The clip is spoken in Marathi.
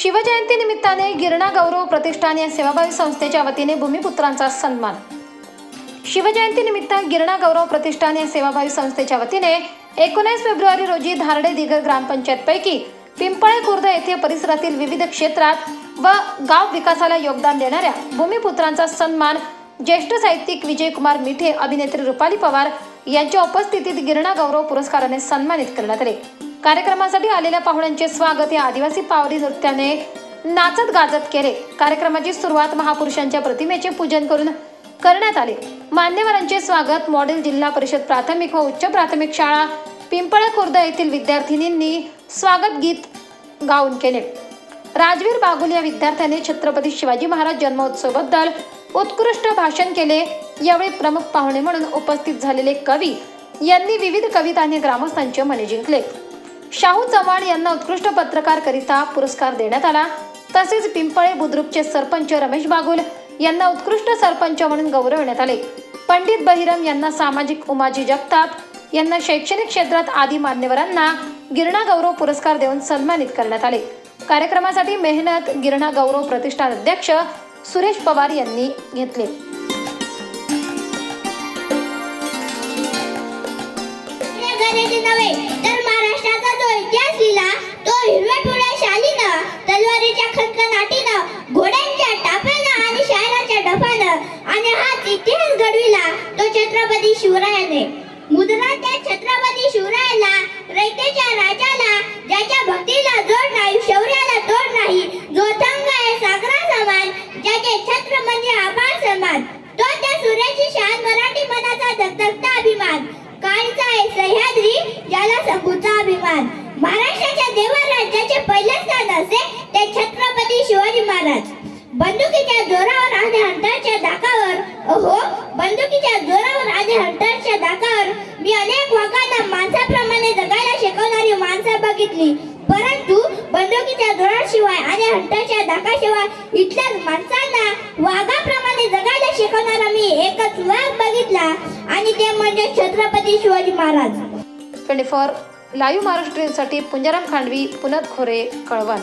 शिवजयंती निमित्ताने गिरणा गौरव प्रतिष्ठान या सेवाभावी संस्थेच्या वतीने भूमिपुत्रांचा सन्मान. शिवजयंती निमित्त गिरणा गौरव प्रतिष्ठान या सेवाभावी संस्थेच्या वतीने एकोणीस फेब्रुवारी रोजी धारडे दिगर ग्रामपंचायतपैकी पिंपळे खुर्द येथे परिसरातील विविध क्षेत्रात व गाव विकासाला योगदान देणाऱ्या भूमिपुत्रांचा सन्मान ज्येष्ठ साहित्यिक विजयकुमार मिठे अभिनेत्री रुपाली पवार यांच्या उपस्थितीत गिरणा गौरव पुरस्काराने सन्मानित करण्यात आले. कार्यक्रमासाठी आलेल्या पाहुण्यांचे स्वागत या आदिवासी पावरी नृत्याने नाचत गाजत केले. कार्यक्रमाची सुरुवात महापुरुषांच्या प्रतिमेचे पूजन करून करण्यात आले. मान्यवरांचे स्वागत मॉडेल जिल्हा परिषद प्राथमिक व उच्च प्राथमिक शाळा पिंपळे खुर्द येथील विद्यार्थिनींनी स्वागत गीत गाऊन केले. राजवीर बागुल या विद्यार्थ्याने छत्रपती शिवाजी महाराज जन्मोत्सवाबद्दल उत्कृष्ट भाषण केले. यावेळी प्रमुख पाहुणे म्हणून उपस्थित झालेले कवी यांनी विविध कविता आणि ग्रामस्थांचे मने जिंकले. शाहू चव्हाण यांना उत्कृष्ट पत्रकार करिता पुरस्कार देण्यात आला. तसेच पिंपळे बुद्रुकचे सरपंच रमेश बागुल यांना उत्कृष्ट सरपंच म्हणून गौरवण्यात आले. पंडित बहिरम यांना सामाजिक उमाजी जगताप यांना शैक्षणिक क्षेत्रात आदी मान्यवरांना गिरणा गौरव पुरस्कार देऊन सन्मानित करण्यात आले. कार्यक्रमासाठी मेहनत गिरणा गौरव प्रतिष्ठान अध्यक्ष सुरेश पवार यांनी घेतले. नव्हे तर इतिहास घडविला तो छत्रपती शिवरायाने. मुद्रा त्या छत्रपती शिवरायाला रयतेच्या राजाला ज्याच्या भक्तीला जोड नाही शौर्याला तोड नाही जो थंग आहे सागरा समान ज्याचे छत्र म्हणजे आभाळ समान तो त्या सूर्याची शान मराठी मनाचा धगधगता अभिमान. काळीचा आहे सह्याद्री ज्याला सपूचा अभिमान. महाराष्ट्राच्या देवा राज्याचे पहिले स्थान असे ते छत्रपती शिवाजी महाराज. बंदुकीच्या जोरावर आणि अंतरच्या धाका हो बंदुकीच्या जोरावर आणि हंटरच्या दाकावर मी अनेक वाघांना माणसाप्रमाणे जगायला शिकवणारी माणसं बघितली. परंतु बंदुकीच्या जोराशिवाय आणि हंटरच्या दाकाशिवाय इथल्या माणसांना वाघाप्रमाणे जगायला शिकवणारा मी एकच वाघ बघितला आणि ते म्हणजे Chhatrapati Shivaji Maharaj. Twenty four live महाराष्ट्रीसाठी Punjaram khandvi पुनत खोरे कळवण.